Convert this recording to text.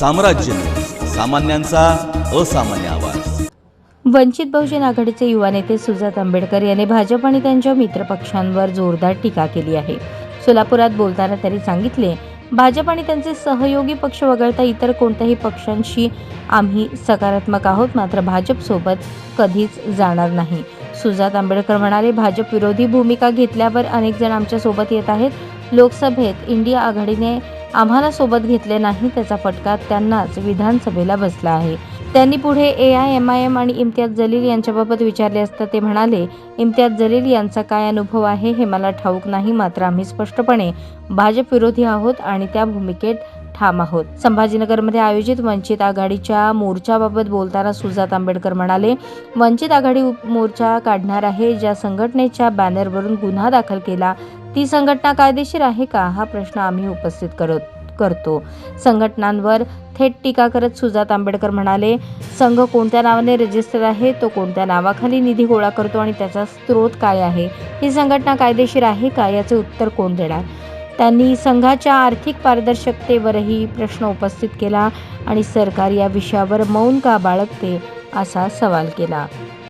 साम्राज्य. सामान्यांचा असामान्य आवाज. वंचित बहुजन आघाडीचे युवा नेते सुजात आंबेडकर यांनी भाजप आणि त्यांच्या मित्रपक्षांवर जोरदार टीका केली आहे. सोलापुरात बोलताना त्यांनी सांगितले भाजप आणि त्यांचे सहयोगी पक्ष वगळता इतर कोणत्याही पक्षांशी आम्ही सकारात्मक आहोत मात्र भाजपसोबत कधीच जाणार नाही. सुजात आंबेडकर म्हणाले भाजप विरोधी भूमिका घेतल्यावर अनेक जण आमच्यासोबत येत आहेत. लोकसभेत इंडिया आघाडीने आम्हाला सोबत घेतले नाही त्याचा फटका त्यांनाच विधानसभेला बसला आहे. त्यांनी पुढे A I M I M आणि इम्तियाज जलील यांच्याबाबत विचारले असता ते म्हणाले इम्तियाज जलील यांचा काय अनुभव आहे हे मला ठाऊक नाही मात्र आम्ही स्पष्टपणे भाजप विरोधी आहोत आणि त्या भूमिकेत ठाम आहोत. संभाजीनगरमध्ये आयोजित वंचित आघाडीच्या मोर्चाबाबत बोलताना सुजात आंबेडकर म्हणाले वंचित आघाडी उप- मोर्चा काढणार आहे ज्या संघटनेच्या बॅनरवरून गुन्हा दाखल केला ती संघटना कायदेशीर आहे का? हा प्रश्न आम्ही उपस्थित करत करतो. संघटनांवर थेट टीका करत सुजात आंबेडकर म्हणाले संघ कोणत्या नावाने रजिस्टर आहे तो कोणत्या नावाखाली निधी गोळा करतो आणि त्याचा स्रोत काय आहे? ही संघटना कायदेशीर आहे का? याचे उत्तर कोण देणार? त्यांनी संघाच्या आर्थिक पारदर्शकतेवरही प्रश्न उपस्थित केला आणि सरकार या विषयावर मौन का बाळगते असा सवाल केला.